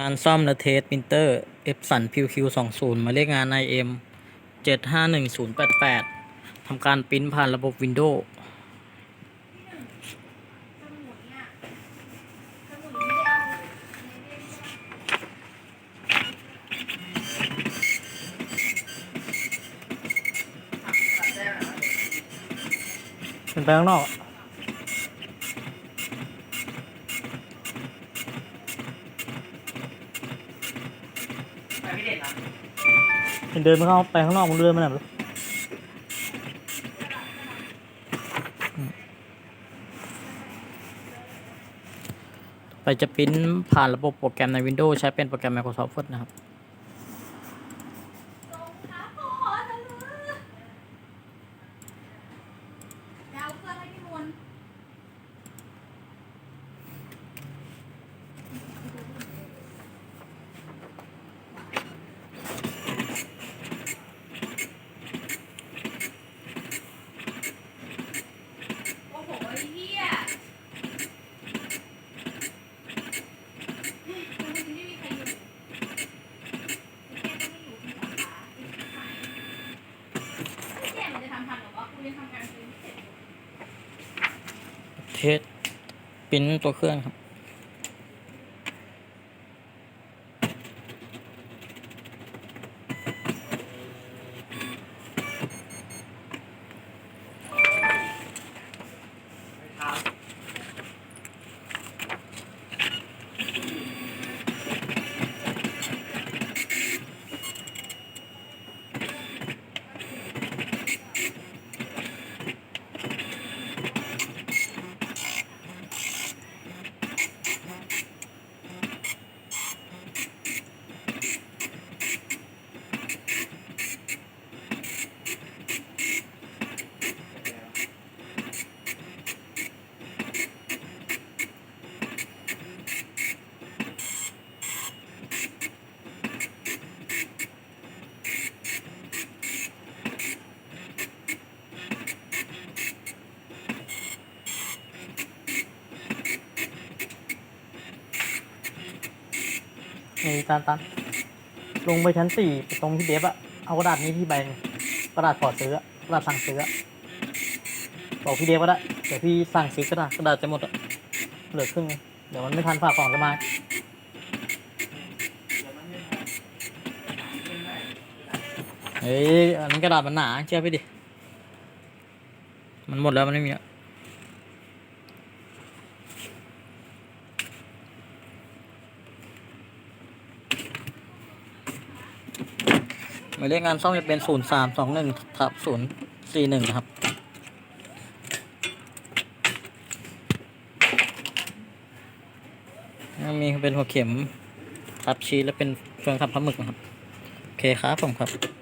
งานซ่อมและเทสปรินเตอร์ Epson PQ 2 0 หมายเลขงาน IM 751088ทำการปริ้นผ่านระบบ Windows เป็นไปข้างนอก เห็นเดินไปเข้าไปข้างนอกมันเดินมาไหนไม่รู้ไปจะพิมพ์ผ่านระบบโปรแกรมใน Windows ใช้เป็นโปรแกรม Microsoft Word นะครับ เดี๋ยวเอาเครื่องให้พี่มนต์โอ้โหไอ้เหี้ยตรงนี้ไม่มีใครอยู่ไอ้แก้ต้องอยู่คุณสาขาไอ้แก้มันจะทำทันเหรอวะคุณยังทำงานคืนไม่เสร็จ เทสปริ้นตัวเครื่องครับ นี่ตันตันลงไปชั้นสี่ตรงที่เดฟอะเอากระดาษนี้ที่ใบงกระดาษขอซื้อกระดาษสั่งซื้อบอกพี่เดฟก็ได้เดี๋ยวพี่สั่งซื้อกระดาษกระดาษจะหมดอะเหลือครึ่งเดี๋ยวมันไม่ทันฝากของจะมาเฮ้ยอันนั้นกระดาษมันหนาเชื่อพี่ดิมันหมดแล้วมันไม่มีแล้ หมายเลขงานซ่อมจะเป็นศูนย์สามสองหนึ่งทับศูนย์สี่หนึ่งครับ มีเป็นหัวเข็มทับชีและเป็นเฟืองทำพลาหมึกนะครับ โอเคครับผมครับ